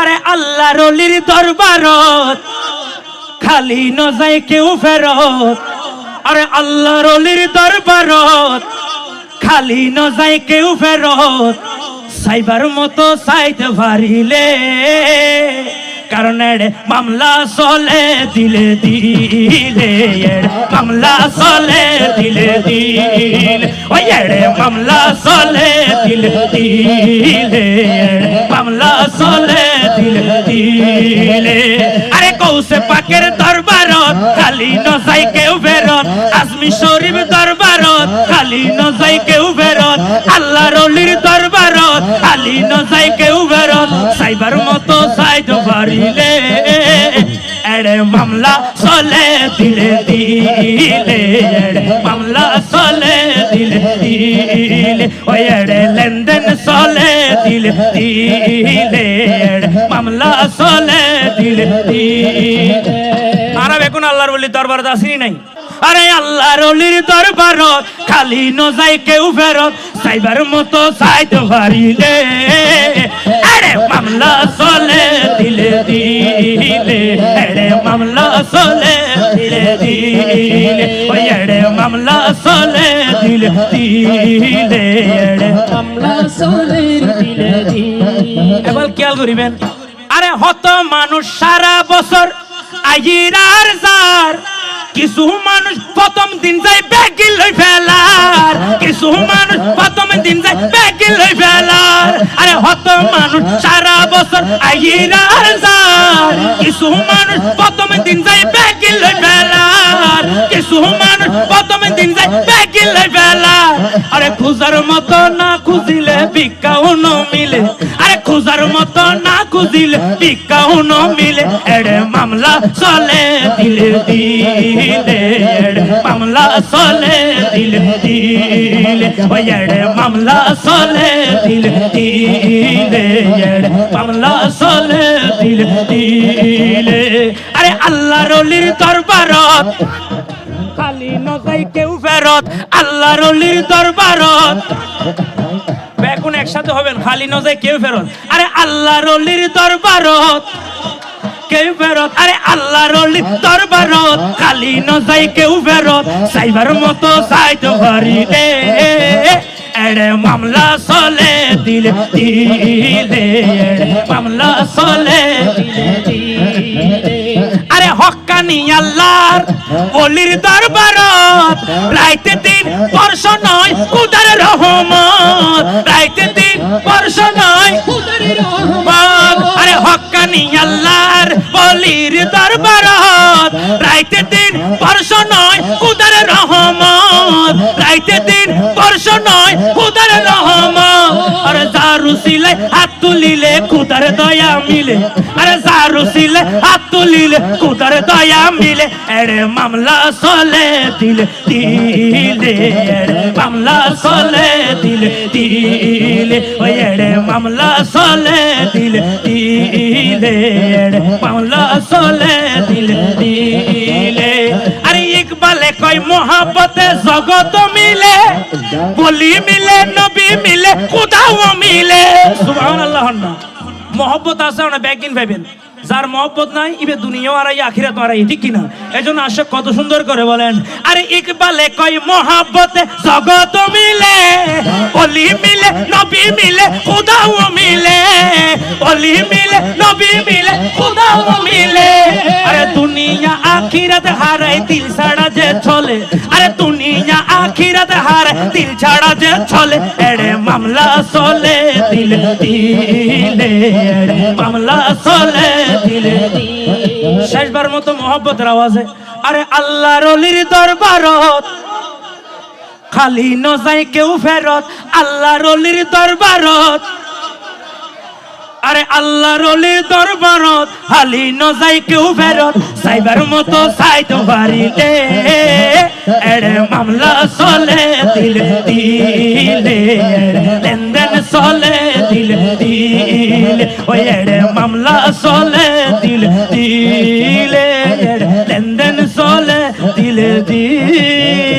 আরে আল্লাহ রলির দরবারত, খালি ন যায় কেউ ফেরত। আরে আল্লাহ রলির দরবারত, খালি ন যায় কেউ ফেরত। সাইবার মতো সাইতে পারিলে কারণ এড়ে মামলা চলে দিলে দিলে মামলা চলে দিলে দিলে। ওই এড়ে মামলা চলে দিলে দিলে মামলা চলে পাকের দরবারত, খালি নজাই কেউ বেরত। আজমি শরীফ দরবারত, খালি নজাই কেউ বেরত। আল্লাহ রলির দরবারত, খালি নজাই কেউ বেরত। সাইবার মতো সাইদ পারিলে এড়ে মামলা চলে, দিলে দিলে, এড়ে মামলা চলে, দিলে দিলে। ওই এড়ে লেনদেন চলে, দিলে দিলে। মামলা চলে দিলে আর এখন আল্লাহর বলি দরবার আসেনি নাই? আরে আল্লাহর অলির দরবারত খালি নজাই কেউ ফেরত সাইবার মতো সাইতে পারিলে। আরে মামলা চলে দিলে দিলে আরে মামলা চলে দিলে দিলে ওই আরে মামলা চলে দিলে দিলে আরে মামলা সোলের দিলে দিলে এবার খেয়াল করিবেন। হত মানুষ সারা বছর। আজিরার যার কিছু মানুষ প্রথম দিন যায় ব্যাগিল লই ফেলার। কিছু মানুষ প্রথম দিন যায় ব্যাগিল লই ফেলার। আরে হত মানুষ সারা বছর আজিরার যার কিছু মানুষ প্রথম দিন যায় ব্যাগিল লই ফেলার। কিছু মানুষ প্রথম দিন যায় ব্যাগিল লই ফেলার। আরে খুঁজার মতো না খুঁজিলে ন মিলে। খুঁজার মতো না খুঁজিলে, ভিক্ষাও ন মিলে, এড়ে মামলা চলে দিলে দিলে, এড়ে মামলা চলে দিলে দিলে ওই এড়ে মামলা চলে দিলে দিলে, এড়ে মামলা চলে দিলে দিলে। আরে আল্লাহ রলির দরবারত, খালি নজাই কেউ ফেরত আল্লাহ রলির দরবারত। এখন একসাথে হবেন? খালি নজাই কেউ ফেরত। আরে আল্লাহ রলির দরবারত, কেউ ফেরত। আরে আল্লাহ রলির খালি নজাই কেউ ফেরত। সাইবার মতো এড়ে মামলা চলে, দিলে দিলে। মামলা দিলে আরে হক্কানি আল্লাহর অলির রাইতে রহমত রাইতে দিন বর্ষ নয় খুদার আরে হক্কানি আল্লাহর অলির দরবারত রাইতে দিন বর্ষ নয় কুদার রহমত রাইতে দিন বর্ষ নয় কুদার রহমত আরে জারু সিলে হাত তুলিলে কুদার দয়া মিলে। আরে জারু সিলে হাত তুলিলে কুদার দয়া মিলে। এড়ে মামলা চলে দিলে দিলে। মামলা চলে দিলে ওই এড়ে মামলা চলে দিলে এড়ে মামলা চলে দিলে দিলে। আরে ইকবালে কয় মোহাব্বতে জগত মিলে, বলি মিলে, নবী মিলে, খুদাও মিলে। সুবহানাল্লাহ না। মহব্বত আছে না ব্যাগিন ভাবেন যার মহব্বত নাই, ইবে দুনিয়াও আর আখিরাত আর ঠিক কিনা? এজন্য আশা কত সুন্দর করে বলেন, আরে ইকবালে কয় মহব্বতে জগত মিলে, অলি মিলে, নবী মিলে, খুদাও মিলে, অলি মিলে, নবী মিলে, খুদাও মিলে। আরে দুনিয়া আখিরাত হারাই দিল ছাড়া যে চলে, আরে দুনিয়া আখিরাত হারাই দিল ছাড়া যে চলে মামলা চলে দিল দিলে, মামলা চলে দিলে শেষবার মতো মোহব্বতের আওয়াজে, আরে আল্লাহ রলির দরবারত, খালি নজাই কেউ ফেরত আল্লাহ রলির দরবারত। আরে আল্লাহ রলির দরবারত হালি নজাই কেউ ফেরত, সাইবার মতো সাইতে পারিলে এড়ে মামলা চলে দিলে দিলে ওই এড়ে মামলা চলে দিল দিলে লেনদেন চলে দিলে দিলে